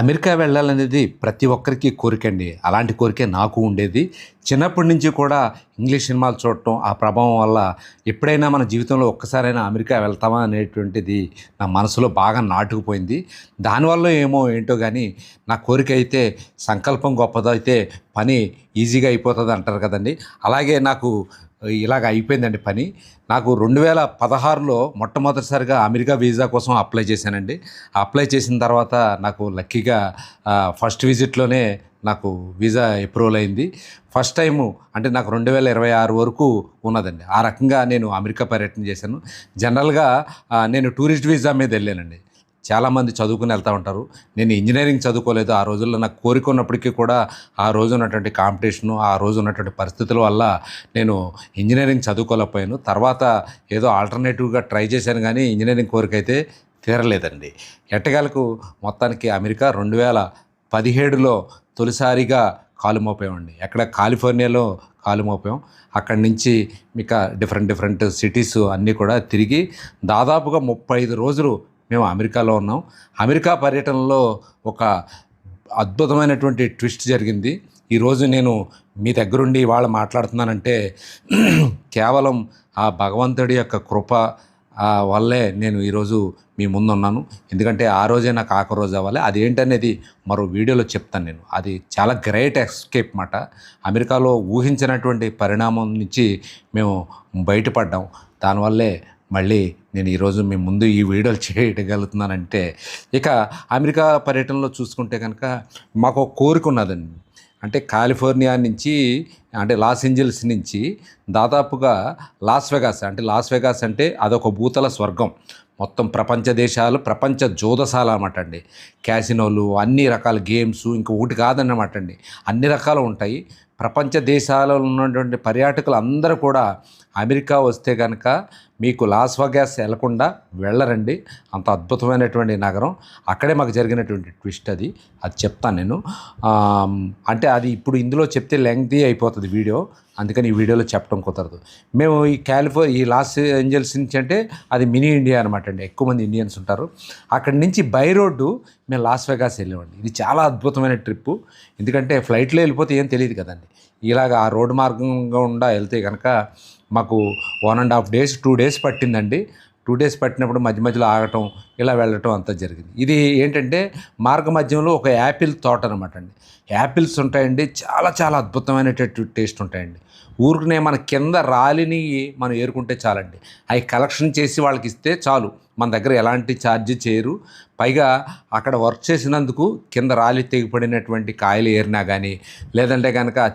America వెళ్ళాలనేది ప్రతి ఒక్కరికి కోరికండి అలాంటి కోరికే నాకు ఉండేది. చిన్నప్పటి నుంచి కూడా ఇంగ్లీష్ సినిమాలు చూడటం ఆ ప్రభావం వల్ల ఎప్పుడైనా మన జీవితంలో ఒక్కసారైనా అమెరికా వెళ్తామా అనేటువంటిది నా మనసులో బాగా నాటుకుపోయింది. దానివల్ల ఏమో ఏంటో కానీ నా కోరిక అయితే సంకల్పం గొప్పదైతే పని ఈజీగా అయిపోతుంది అంటారు కదండి. అలాగే నాకు ఇలాగ అయిపోయిందండి పని. నాకు రెండు వేల పదహారులో మొట్టమొదటిసారిగా అమెరికా వీసా కోసం అప్లై చేశానండి. అప్లై చేసిన తర్వాత నాకు లక్కీగా ఫస్ట్ విజిట్లోనే నాకు వీసా అప్రూవల్ అయింది. ఫస్ట్ టైము అంటే నాకు రెండు వేల ఇరవై ఆరు వరకు ఉన్నదండి. ఆ రకంగా నేను అమెరికా పర్యటన చేశాను. జనరల్గా నేను టూరిస్ట్ వీసా మీద వెళ్ళానండి. చాలామంది చదువుకుని వెళ్తూ ఉంటారు. నేను ఇంజనీరింగ్ చదువుకోలేదు. ఆ రోజుల్లో నాకు కోరిక ఉన్నప్పటికీ కూడా ఆ రోజు ఉన్నటువంటి కాంపిటీషను ఆ రోజు ఉన్నటువంటి పరిస్థితుల వల్ల నేను ఇంజనీరింగ్ చదువుకోలేకపోయాను. తర్వాత ఏదో ఆల్టర్నేటివ్గా ట్రై చేశాను కానీ ఇంజనీరింగ్ కోరిక అయితే తీరలేదండి. ఎట్టగాలకు మొత్తానికి అమెరికా రెండు వేల పదిహేడులో తొలిసారిగా కాలు మోపామండి. ఎక్కడ కాలిఫోర్నియాలో కాలు మోపాం. అక్కడి నుంచి ఇక డిఫరెంట్ డిఫరెంట్ సిటీస్ అన్నీ కూడా తిరిగి దాదాపుగా ముప్పై ఐదు రోజులు మేము అమెరికాలో ఉన్నాం. అమెరికా పర్యటనలో ఒక అద్భుతమైనటువంటి ట్విస్ట్ జరిగింది. ఈరోజు నేను మీ దగ్గరుండి ఇవాళ మాట్లాడుతున్నానంటే కేవలం ఆ భగవంతుడి యొక్క కృప వల్లే నేను ఈరోజు మీ ముందు ఉన్నాను ఎందుకంటే ఆ రోజే నాకు ఆఖరి రోజు అవ్వాలి. అది ఏంటనేది మరో వీడియోలో చెప్తాను నేను. అది చాలా గ్రేట్ ఎస్కేప్ మాట. అమెరికాలో ఊహించినటువంటి పరిణామం నుంచి మేము బయటపడ్డాం. దానివల్లే మళ్ళీ నేను ఈరోజు మీ ముందు ఈ వీడియోలు చేయగలుగుతున్నానంటే ఇక అమెరికా పర్యటనలో చూసుకుంటే కనుక మాకు ఒక కోరిక ఉన్నదండి. అంటే కాలిఫోర్నియా నుంచి అంటే లాస్ ఏంజల్స్ నుంచి దాదాపుగా లాస్ వెగాస్ అంటే లాస్ వెగాస్ అంటే అదొక భూతల స్వర్గం. మొత్తం ప్రపంచ దేశాలు ప్రపంచ జోదశాల అన్నమాట అండి. క్యాసినోలు అన్ని రకాల గేమ్స్ ఇంకా ఒకటి కాదన్నమాట అండి. అన్ని రకాలు ఉంటాయి. ప్రపంచ దేశాలలో ఉన్నటువంటి పర్యాటకులు అందరూ కూడా అమెరికా వస్తే కనుక మీకు లాస్ వగాస్ వెళ్ళకుండా వెళ్ళరండి. అంత అద్భుతమైనటువంటి నగరం. అక్కడే మాకు జరిగినటువంటి ట్విస్ట్ అది. అది చెప్తాను నేను. అంటే అది ఇప్పుడు ఇందులో చెప్తే లెంగ్తీ అయిపోతుంది వీడియో. అందుకని ఈ వీడియోలో చెప్పడం కుదరదు. మేము ఈ కాలిఫో ఈ లాస్ ఏంజల్స్ నుంచి అంటే అది మినీ ఇండియా అనమాట అండి. ఎక్కువ మంది ఇండియన్స్ ఉంటారు. అక్కడి నుంచి బై రోడ్డు మేము లాస్ వెగాస్ వెళ్ళామండి ఇది చాలా అద్భుతమైన ట్రిప్పు. ఎందుకంటే ఫ్లైట్లో వెళ్ళిపోతే ఏం తెలియదు కదండి. ఇలాగ ఆ రోడ్డు మార్గంగా ఉండా వెళ్తే కనుక మాకు one and half days two days పట్టిందండి. టూ డేస్ పట్టినప్పుడు మధ్య మధ్యలో ఆగటం ఇలా వెళ్ళటం అంతా జరిగింది. ఇది ఏంటంటే మార్గ మధ్యంలో ఒక యాపిల్ తోట అనమాట అండి. యాపిల్స్ ఉంటాయండి చాలా చాలా అద్భుతమైనటువంటి టేస్ట్ ఉంటాయండి. ఊరికనే మన కింద రాలిని మనం ఏరుకుంటే చాలండి. అవి కలెక్షన్ చేసి వాళ్ళకి ఇస్తే చాలు. మన దగ్గర ఎలాంటి ఛార్జ్ చేయరు. పైగా అక్కడ వర్క్ చేసినందుకు కింద రాలి తెగిపడినటువంటి కాయలు ఏరినా కానీ లేదంటే కనుక ఆ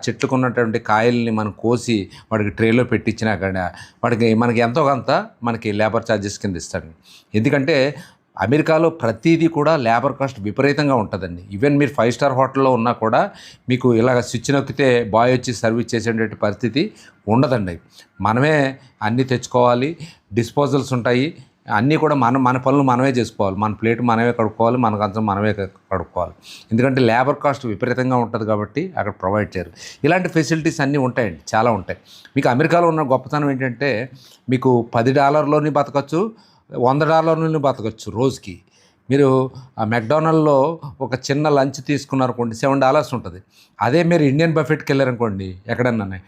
కాయల్ని మనం కోసి వాడికి ట్రేలో పెట్టించినా కానీ వాడికి మనకి ఎంతో కొంత మనకి లేబర్ ఛార్జెస్ కింద ఇస్తాడు ఎందుకంటే అమెరికాలో ప్రతిదీ కూడా లేబర్ కాస్ట్ విపరీతంగా ఉంటుందండి. ఈవెన్ మీరు ఫైవ్ స్టార్ హోటల్లో ఉన్నా కూడా మీకు ఇలాగ స్విచ్ నొక్కితే బాయ్ వచ్చి సర్వీస్ చేసేటువంటి పరిస్థితి ఉండదండి. మనమే అన్నీ తెచ్చుకోవాలి డిస్పోజల్స్ ఉంటాయి అన్నీ కూడా మనం మన పనులు మనమే చేసుకోవాలి. మన ప్లేట్ మనమే కడుక్కోవాలి మన కంచం మనమే కడుక్కోవాలి. ఎందుకంటే లేబర్ కాస్ట్ విపరీతంగా ఉంటుంది కాబట్టి అక్కడ ప్రొవైడ్ చేయరు. ఇలాంటి ఫెసిలిటీస్ అన్నీ ఉంటాయండి చాలా ఉంటాయి. మీకు అమెరికాలో ఉన్న గొప్పతనం ఏంటంటే మీకు పది డాలర్లోని బతకచ్చు వంద డాలర్లోని బతకచ్చు రోజుకి. మీరు ఆ మెక్డొనాల్డ్లో ఒక చిన్న లంచ్ తీసుకున్నారనుకోండి సెవెన్ డాలర్స్ ఉంటుంది. అదే మీరు ఇండియన్ బఫెట్కి వెళ్ళారనుకోండి ఎక్కడన్నా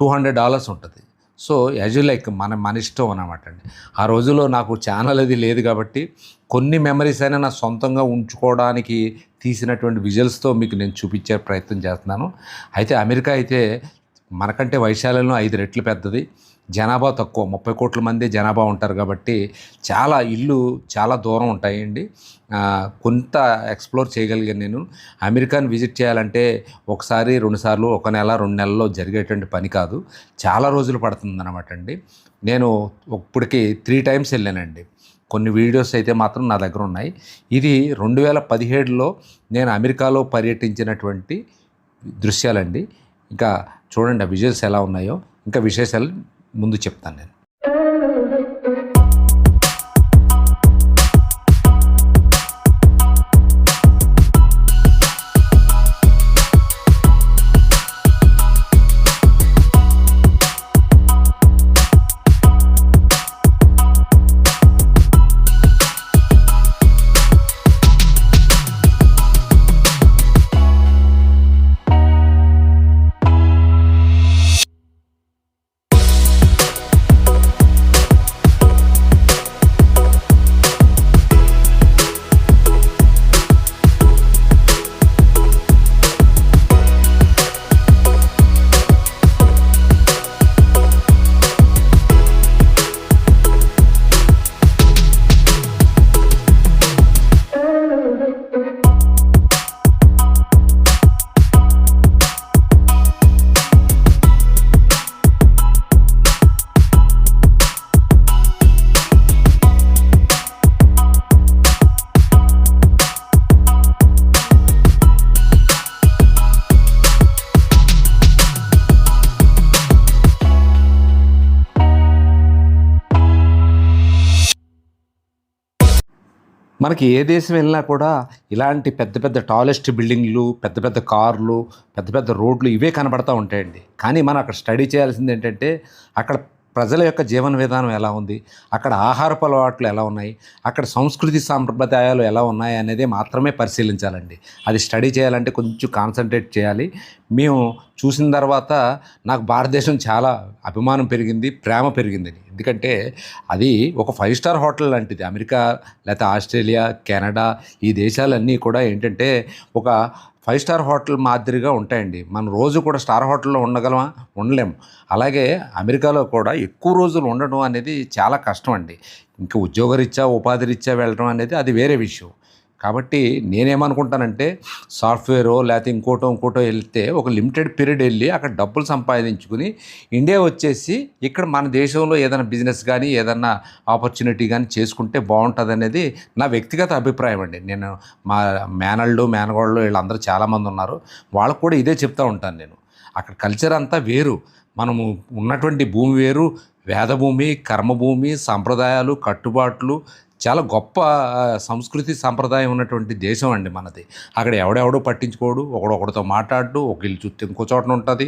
టూ హండ్రెడ్ డాలర్స్ ఉంటుంది. సో యాజ్ యూ లైక్ మన మన ఇష్టం అనమాట అండి. ఆ రోజుల్లో నాకు ఛానల్ అది లేదు కాబట్టి కొన్ని మెమరీస్ అయినా నా సొంతంగా ఉంచుకోవడానికి తీసినటువంటి విజువల్స్తో మీకు నేను చూపించే ప్రయత్నం చేస్తున్నాను. అయితే అమెరికా అయితే మనకంటే వైశాల్యంలో ఐదు రెట్లు పెద్దది. జనాభా తక్కువ. ముప్పై కోట్ల మంది జనాభా ఉంటారు కాబట్టి చాలా ఇల్లు చాలా దూరం ఉంటాయండి. కొంత ఎక్స్ప్లోర్ చేయగలిగాను నేను. అమెరికాని విజిట్ చేయాలంటే ఒకసారి రెండుసార్లు ఒక నెల రెండు నెలల్లో జరిగేటువంటి పని కాదు. చాలా రోజులు పడుతుంది అనమాట అండి. నేను ఇప్పటికి త్రీ టైమ్స్ వెళ్ళానండి. కొన్ని వీడియోస్ అయితే మాత్రం నా దగ్గర ఉన్నాయి. ఇది రెండు వేల పదిహేడులో నేను అమెరికాలో పర్యటించినటువంటి దృశ్యాలండి. ఇంకా చూడండి ఆ విజువల్స్ ఎలా ఉన్నాయో ఇంకా విశేషాలు ముందు చెప్తాను నేను. మనకి ఏ దేశం వెళ్ళినా కూడా ఇలాంటి పెద్ద పెద్ద టాలెస్ట్ బిల్డింగ్లు పెద్ద పెద్ద కార్లు పెద్ద పెద్ద రోడ్లు ఇవే కనబడతా ఉంటాయండి. కానీ మనం అక్కడ స్టడీ చేయాల్సింది ఏంటంటే అక్కడ ప్రజల యొక్క జీవన విధానం ఎలా ఉంది అక్కడ ఆహారపు అలవాట్లు ఎలా ఉన్నాయి అక్కడ సంస్కృతి సాంప్రదాయాలు ఎలా ఉన్నాయి అనేది మాత్రమే పరిశీలించాలండి. అది స్టడీ చేయాలంటే కొంచెం కాన్సన్ట్రేట్ చేయాలి. మేము చూసిన తర్వాత నాకు భారతదేశం చాలా అభిమానం పెరిగింది ప్రేమ పెరిగిందని ఎందుకంటే అది ఒక ఫైవ్ స్టార్ హోటల్ లాంటిది. అమెరికా లేకపోతే ఆస్ట్రేలియా కెనడా ఈ దేశాలన్నీ కూడా ఏంటంటే ఒక ఫైవ్ స్టార్ హోటల్ మాదిరిగా ఉంటాయండి. మనం రోజు కూడా స్టార్ హోటల్లో ఉండగలమా? ఉండలేము అలాగే అమెరికాలో కూడా ఎక్కువ రోజులు ఉండడం అనేది చాలా కష్టం అండి. ఇంకా ఉద్యోగరీత్యా ఉపాధి రీత్యా వెళ్ళడం అనేది అది వేరే విషయం. కాబట్టి నేనేమనుకుంటానంటే సాఫ్ట్వేరో లేకపోతే ఇంకోటో ఇంకోటో వెళ్తే ఒక లిమిటెడ్ పీరియడ్ వెళ్ళి అక్కడ డబ్బులు సంపాదించుకుని ఇండియా వచ్చేసి ఇక్కడ మన దేశంలో ఏదైనా బిజినెస్ కానీ ఏదైనా ఆపర్చునిటీ కానీ చేసుకుంటే బాగుంటుంది అనేది నా వ్యక్తిగత అభిప్రాయం అండి. నేను మా మేనళ్ళు మేనగోళ్ళు వీళ్ళందరూ చాలామంది ఉన్నారు. వాళ్ళకు కూడా ఇదే చెప్తూ ఉంటాను నేను. అక్కడ కల్చర్ అంతా వేరు. మనము ఉన్నటువంటి భూమి వేరు. వేదభూమి కర్మభూమి సంప్రదాయాలు కట్టుబాట్లు చాలా గొప్ప సంస్కృతి సంప్రదాయం ఉన్నటువంటి దేశం అండి మనది. అక్కడ ఎవడెవడో పట్టించుకోడు ఒకడొకడితో మాట్లాడు ఒకళ్ళు ఇల్లు చుట్టూ ఇంకో చోట ఉంటుంది.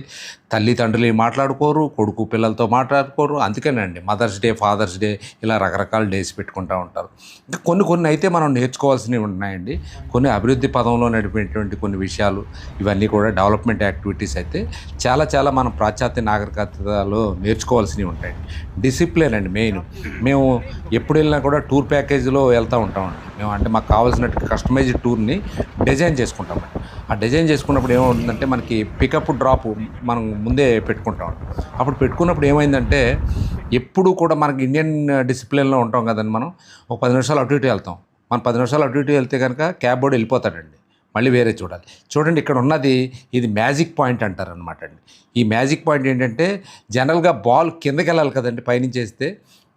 తల్లిదండ్రులు మాట్లాడుకోరు కొడుకు పిల్లలతో మాట్లాడుకోరు. అందుకేనండి మదర్స్ డే ఫాదర్స్ డే ఇలా రకరకాల డేస్ పెట్టుకుంటూ ఉంటారు. ఇంకా కొన్ని కొన్ని అయితే మనం నేర్చుకోవాల్సినవి ఉన్నాయండి. కొన్ని అభివృద్ధి పదంలో నడిపేటువంటి కొన్ని విషయాలు ఇవన్నీ కూడా డెవలప్మెంట్ యాక్టివిటీస్ అయితే చాలా చాలా మనం పాశ్చాత్య నాగరికతలో నేర్చుకోవాల్సినవి ఉంటాయండి. డిసిప్లిన్ అండి మెయిన్. మేము ఎప్పుడు వెళ్ళినా కూడా టూర్ ప్యాక్ ప్యాకేజీలో వెళ్తూ ఉంటామండి మేము అంటే మాకు కావాల్సినట్టు కస్టమైజ్డ్ టూర్ని డిజైన్ చేసుకుంటామండి ఆ డిజైన్ చేసుకున్నప్పుడు ఏమవుతుందంటే మనకి పికప్ డ్రాప్ మనం ముందే పెట్టుకుంటాం అప్పుడు పెట్టుకున్నప్పుడు ఏమైందంటే ఎప్పుడు కూడా మనకి ఇండియన్ డిసిప్లిన్లో ఉంటాం కదండి మనం. ఒక పది నిమిషాలు అటు ఇటు వెళ్తాం. మనం పది నిమిషాలు అటు ఇటు వెళ్తే కనుక క్యాబ్ బోర్డు వెళ్ళిపోతాడండి. మళ్ళీ వేరే చూడాలి. చూడండి ఇక్కడ ఉన్నది ఇది మ్యాజిక్ పాయింట్ అంటారు అనమాట అండి. ఈ మ్యాజిక్ పాయింట్ ఏంటంటే జనరల్గా బాల్ కిందకి వెళ్ళాలి కదండి పైనుంచి వేస్తే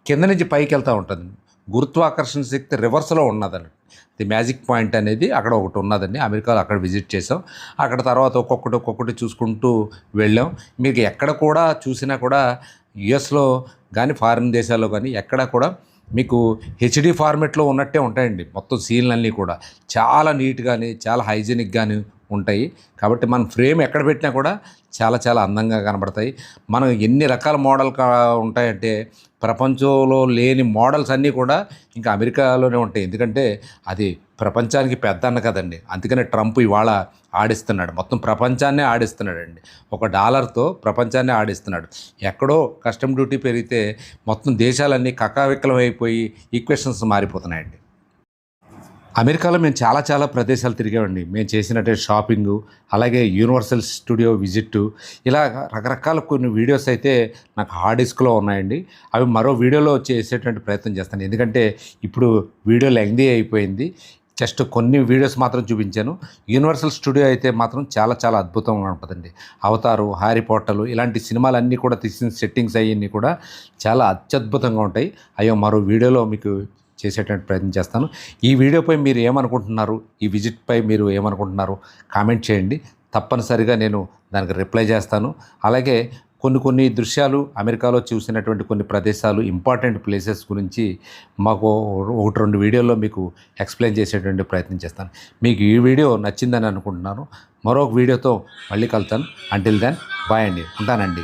కింద నుంచి పైకి వెళ్తూ ఉంటుంది. గురుత్వాకర్షణ శక్తి రివర్స్లో ఉన్నదండి ది మ్యాజిక్ పాయింట్ అనేది అక్కడ ఒకటి ఉన్నదండి. అమెరికాలో అక్కడ విజిట్ చేసాం అక్కడ తర్వాత ఒక్కొక్కటి ఒక్కొక్కటి చూసుకుంటూ వెళ్ళాం. మీకు ఎక్కడ కూడా చూసినా కూడా యుఎస్లో కానీ ఫారిన్ దేశాల్లో కానీ ఎక్కడ కూడా మీకు హెచ్డి ఫార్మెట్లో ఉన్నట్టే ఉంటాయండి. మొత్తం సీన్లన్నీ కూడా. చాలా నీట్గాని చాలా హైజీనిక్ కానీ ఉంటాయి. కాబట్టి మనం ఫ్రేమ్ ఎక్కడ పెట్టినా కూడా చాలా చాలా అందంగా కనబడతాయి. మనం ఎన్ని రకాల మోడల్ కా ఉంటాయంటే ప్రపంచంలో లేని మోడల్స్ అన్నీ కూడా ఇంకా అమెరికాలోనే ఉంటాయి. ఎందుకంటే అది ప్రపంచానికి పెద్ద అన్న కదండి. అందుకనే ట్రంప్ ఇవాళ ఆడిస్తున్నాడు. మొత్తం ప్రపంచాన్నే ఆడిస్తున్నాడండి. ఒక డాలర్తో ప్రపంచాన్నే ఆడిస్తున్నాడు. ఎక్కడో కస్టమ్ డ్యూటీ పెరిగితే మొత్తం దేశాలన్నీ కకావికలం అయిపోయి ఈక్వేషన్స్ మారిపోతున్నాయండి. అమెరికాలో మేము చాలా చాలా ప్రదేశాలు తిరిగామండి. మేము చేసినట్టే షాపింగు అలాగే యూనివర్సల్ స్టూడియో విజిట్ ఇలా రకరకాల కొన్ని వీడియోస్ అయితే నాకు హార్డ్ డిస్క్లో ఉన్నాయండి. అవి మరో వీడియోలో చేసేటువంటి ప్రయత్నం చేస్తాను. ఎందుకంటే ఇప్పుడు వీడియో లెంగ్దీ అయిపోయింది. జస్ట్ కొన్ని వీడియోస్ మాత్రం చూపించాను. యూనివర్సల్ స్టూడియో అయితే మాత్రం చాలా చాలా అద్భుతంగా ఉంటుందండి. అవతారు హ్యారీ పోటలు ఇలాంటి సినిమాలన్నీ కూడా తీసిన సెట్టింగ్స్ అవన్నీ కూడా చాలా అత్యద్భుతంగా ఉంటాయి. అయ్యో మరో వీడియోలో మీకు చేసేటువంటి ప్రయత్నం చేస్తాను. ఈ వీడియోపై మీరు ఏమనుకుంటున్నారు? ఈ విజిట్పై మీరు ఏమనుకుంటున్నారు? కామెంట్ చేయండి. తప్పనిసరిగా నేను దానికి రిప్లై చేస్తాను. అలాగే కొన్ని కొన్ని దృశ్యాలు అమెరికాలో చూసినటువంటి కొన్ని ప్రదేశాలు ఇంపార్టెంట్ ప్లేసెస్ గురించి మాకు ఒకటి రెండు వీడియోల్లో మీకు ఎక్స్ప్లెయిన్ చేసేటువంటి ప్రయత్నం చేస్తాను. మీకు ఈ వీడియో నచ్చిందని అనుకుంటున్నాను. మరొక వీడియోతో మళ్ళీ కలుతాను. అంటిల్ దెన్ బాయ్ అండి. ఉంటానండి.